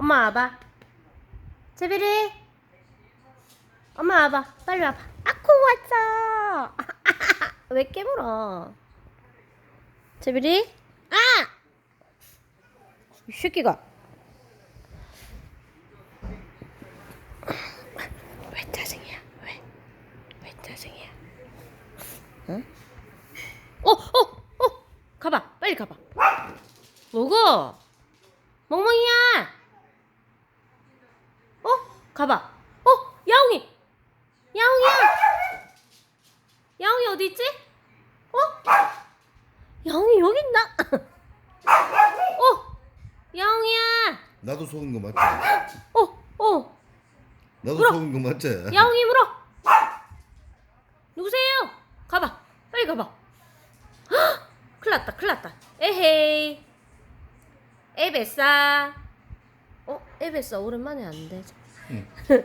엄마 와봐. 제비리. 엄마 와봐. 빨리 와봐. 아코 왔어. 왜 깨물어? 제비리. 아! 이 새끼가. 왜 짜증이야? 왜? 왜 짜증이야? 응? 어, 어, 어! 가봐. 빨리 가봐. 뭐고? 멍멍이야! 어? 가봐. 어? 야옹이! 야옹이야! 야옹이 어디 있지? 어? 야옹이 여기 있나? 어? 야옹이야! 나도 속은 거 맞지? 어? 어? 나도 물어. 속은 거 맞지? 야옹이 물어! 누구세요? 가봐. 빨리 가봐. 헉! 큰일 났다, 큰일 났다. 에헤이. 에베싸. 어? 에베싸 오랜만에 왔는 데. 응.